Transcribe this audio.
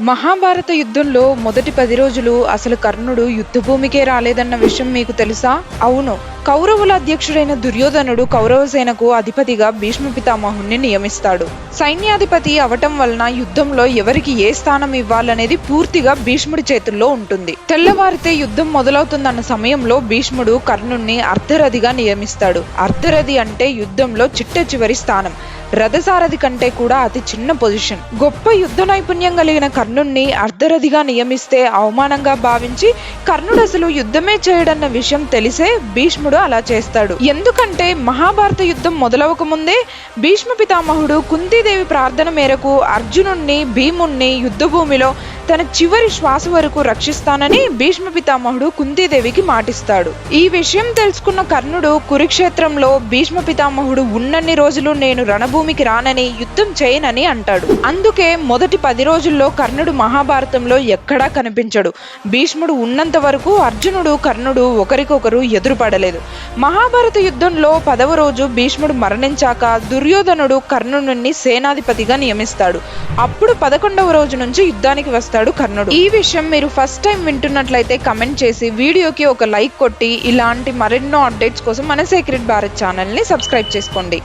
మహాభారత యుద్ధంలో మొదటి పది రోజులు అసలు కర్ణుడు యుద్ధభూమికే రాలేదన్న విషయం మీకు తెలుసా? అవును. కౌరవుల అధ్యక్షుడైన దుర్యోధనుడు కౌరవసేనకు అధిపతిగా భీష్మ పితామహుణ్ణి నియమిస్తాడు. సైన్యాధిపతి అవటం వలన యుద్ధంలో ఎవరికి ఏ స్థానం ఇవ్వాలనేది పూర్తిగా భీష్ముడి చేతుల్లో ఉంటుంది. తెల్లవారితే యుద్ధం మొదలవుతుందన్న సమయంలో భీష్ముడు కర్ణుణ్ణి అర్ధరథిగా నియమిస్తాడు. అర్ధరథి అంటే యుద్ధంలో చిట్ట చివరి స్థానం. రథసారథి కంటే కూడా అతి చిన్న పొజిషన్. గొప్ప యుద్ధ నైపుణ్యం కలిగిన కర్ణుణ్ణి అర్ధరథిగా నియమిస్తే అవమానంగా భావించి కర్ణుడు అసలు యుద్ధమే చేయడన్న విషయం తెలిసే భీష్ముడు అలా చేస్తాడు. ఎందుకంటే మహాభారత యుద్ధం మొదలవక ముందే భీష్మ పితామహుడు కుంతీదేవి ప్రార్థన మేరకు అర్జునుణ్ణి భీముణ్ణి యుద్ధభూమిలో తన చివరి శ్వాస వరకు రక్షిస్తానని భీష్మ పితామహుడు కుంతీదేవికి మాటిస్తాడు. ఈ విషయం తెలుసుకున్న కర్ణుడు కురుక్షేత్రంలో భీష్మ పితామహుడు ఉన్నన్ని రోజులు నేను రణభూమికి రానని యుద్ధం చేయనని అంటాడు. అందుకే మొదటి పది రోజుల్లో కర్ణుడు మహాభారతంలో ఎక్కడా కనిపించడు. భీష్ముడు ఉన్నంత వరకు అర్జునుడు కర్ణుడు ఒకరికొకరు ఎదురుపడలేదు. మహాభారత యుద్ధంలో పదవ రోజు భీష్ముడు మరణించాక దుర్యోధనుడు కర్ణుని సేనాధిపతిగా నియమిస్తాడు. అప్పుడు పదకొండవ రోజు నుంచి యుద్ధానికి వస్తాడు. కర్ణుడు. ఈ విషయం మీరు ఫస్ట్ టైం వింటున్నట్లయితే కమెంట్ చేసి వీడియోకి ఒక లైక్ కొట్టి ఇలాంటి మరెన్నో అప్డేట్స్ కోసం మన సీక్రెట్ భారత్ ఛానల్ని సబ్స్క్రైబ్ చేసుకోండి.